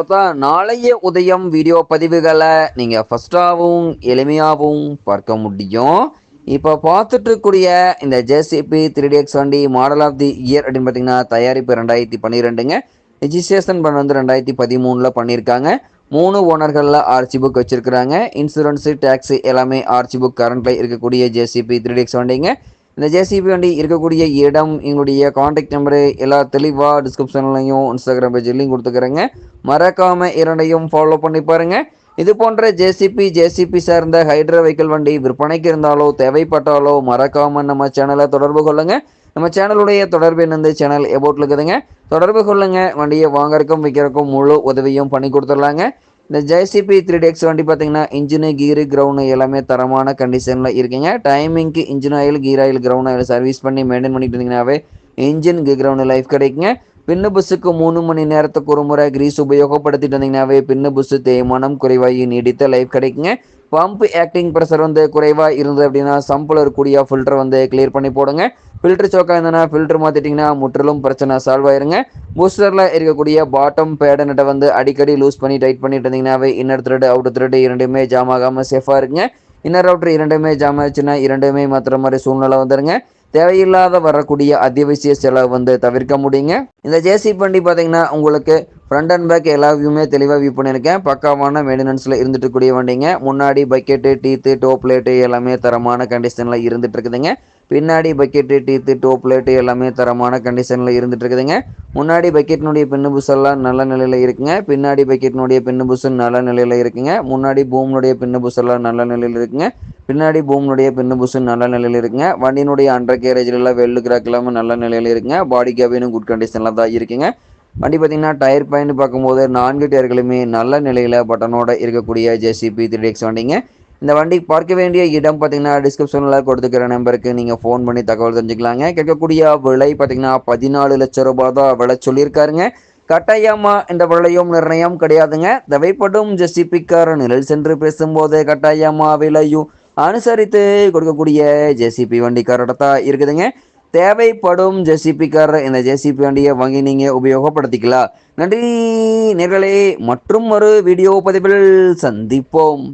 பார்த்தா நாளைய உதயம் வீடியோ பதிவுகளை நீங்கள் ஃபஸ்ட்டாகவும் எளிமையாகவும் பார்க்க முடியும். இப்போ பார்த்துட்டு இருக்கக்கூடிய இந்த ஜேசிபி த்ரீ எக்ஸ் வண்டி மாடல் ஆஃப் தி இயர் அப்படின்னு பார்த்தீங்கன்னா தயாரிப்பு ரெண்டாயிரத்தி பன்னிரெண்டுங்க. ரிஜிஸ்ட்ரேஷன் பண்ண வந்து ரெண்டாயிரத்தி பதிமூணில் பண்ணியிருக்காங்க. மூணு ஓனர்களில் ஆர்சி புக் வச்சுருக்குறாங்க. இன்சூரன்ஸு டேக்ஸு எல்லாமே ஆர்சி புக் கரண்ட்டில் இருக்கக்கூடிய ஜேசிபி த்ரீ எக்ஸ் வண்டிங்க. இந்த ஜேசிபி வண்டி இருக்கக்கூடிய இடம் எங்களுடைய காண்டாக்ட் நம்பரு எல்லா தெளிவாக டிஸ்கிரிப்ஷன்லையும் இன்ஸ்டாகிராம் பேஜ்லையும் கொடுத்துக்கிறேங்க. மறக்காமல் இரண்டையும் ஃபாலோ பண்ணி பாருங்கள் இது போன்ற ஜேசிபி ஜேசிபி சார்ந்த ஹைட்ரா வெஹிக்கிள் வண்டி விற்பனைக்கு இருந்தாலோ தேவைப்பட்டாலோ மறக்காமல் நம்ம சேனலை தொடர்பு கொள்ளுங்க. நம்ம சேனலுடைய தொடர்பு என்னது? சேனல் எபோட்டில் இருக்குதுங்க. தொடர்பு கொள்ளுங்கள் வண்டியை வாங்கறக்கும் விற்கிறக்கும் முழு உதவியும் பண்ணி கொடுத்துடலாங்க. இந்த ஜேசிபி த்ரீ டெக்ஸ் வண்டி பார்த்தீங்கன்னா இன்ஜினு கீரு கிரவுண்டு எல்லாமே தரமான கண்டிஷனில் இருக்குங்க. டைமிங்க்கு engine oil gear oil ground oil service பண்ணி மெயின்டைன் பண்ணிட்டு இருந்தீங்கன்னாவே இன்ஜின் கீ கிரவுண்டு லைஃப் கிடைக்குங்க. பின்னு புஸ்ஸுக்கு மூணு மணி நேரத்துக்கு ஒரு முறை கிரீஸ் உபயோகப்படுத்திட்டு இருந்தீங்கன்னாவே பின்னு புஸ்ஸு தேய்மானம் குறைவாகி நீடித்த லைஃப் கிடைக்குங்க. பம்ப் ஆக்டிங் ப்ரெஷர் வந்து குறைவாக இருந்தது அப்படின்னா சம்பில் இருக்கக்கூடிய ஃபில்டர் வந்து கிளியர் பண்ணி போடுங்க. ஃபில்டர் சோக்கா இருந்ததுன்னா ஃபில்டர் மாற்றிட்டிங்கன்னா முற்றிலும் பிரச்சனை சால்வ் ஆயிருங்க. பூஸ்டரில் இருக்கக்கூடிய பாட்டம் பேடனட்டை வந்து அடிக்கடி லூஸ் பண்ணி டைட் பண்ணிட்டு இருந்தீங்கன்னாவே இன்னர் த்ரெட் அவுட் த்ரெட் இரண்டுமே ஜாம் ஆகாமல் சேஃபாக இருக்குங்க இன்னர் அவுட்ரு இரண்டுமே ஜாம் ஆச்சுன்னா இரண்டுமே மாற்றுற மாதிரி சூழ்நிலை வந்துருங்க. தேவையில்லாத வரக்கூடிய அத்தியாவசிய செலவு வந்து தவிர்க்க முடியுங்க. இந்த ஜேசி வண்டி பார்த்தீங்கன்னா உங்களுக்கு ஃப்ரண்ட் அண்ட் பேக் எல்லா வியூமே தெளிவாக வியூ பண்ணியிருக்கேன். பக்காவான மெயின்டெனன்ஸில் இருந்துட்டு கூடிய வண்டிங்க. முன்னாடி பக்கெட்டு டீத்து டோப் பிளேட்டு எல்லாமே தரமான கண்டிஷனில் இருந்துட்டு இருக்குதுங்க. பின்னாடி பக்கெட்டு டீத்து டோப் லைட்டு எல்லாமே தரமான கண்டிஷனில் இருந்துட்டு இருக்குதுங்க. முன்னாடி பக்கெட்டினுடைய பின்னு புஷெல்லாம் நல்ல நிலையில் இருக்குங்க. பின்னாடி பக்கெட்டினுடைய பின்னு புஷ் நல்ல நிலையில் இருக்குங்க. முன்னாடி பூமினுடைய பின்னு புஷெல்லாம் நல்ல நிலையில் இருக்குங்க. பின்னாடி பூமினுடைய பின்னு புஷ் நல்ல நிலையில் இருக்குங்க. வண்டியினுடைய அண்டர் கேரேஜ்லாம் வெள்ளு கிராக் எல்லாமே நல்ல நிலையில் இருக்குங்க. பாடி கேபினும் குட் கண்டிஷனில் தான் இருக்குங்க. வண்டி பார்த்தீங்கன்னா டயர் பாயிண்ட் பார்க்கும்போது நான்கு டயர்களுமே நல்ல நிலையில் பட்டனோட இருக்கக்கூடிய ஜேசிபி த்ரீ டேக்ஸ் வண்டிங்க. இந்த வண்டி பார்க்க வேண்டிய இடம் பார்த்தீங்கன்னா டிஸ்கிரிப்ஷனில் கொடுத்துக்கிற நம்பருக்கு நீங்கள் ஃபோன் பண்ணி தகவல் தெரிஞ்சுக்கலாங்க. கேட்கக்கூடிய விலை பார்த்தீங்கன்னா பதினாலு லட்சம் ரூபாய் தான் விலை சொல்லியிருக்காருங்க. கட்டாயமா இந்த விலையும் நிர்ணயம் கிடையாதுங்க. தேவைப்படும் ஜெசிபிக்கார் நிழல் சென்று பேசும்போது கட்டாயமா விலையும் அனுசரித்து கொடுக்கக்கூடிய ஜேசிபி வண்டிக்காரோட தான் இருக்குதுங்க. தேவைப்படும் ஜேசிபிக்கார இந்த ஜேசிபி வண்டியை வாங்கி நீங்கள் உபயோகப்படுத்திக்கலாம். நன்றி நேர்களே. மற்றும் ஒரு வீடியோ பதிவில் சந்திப்போம்.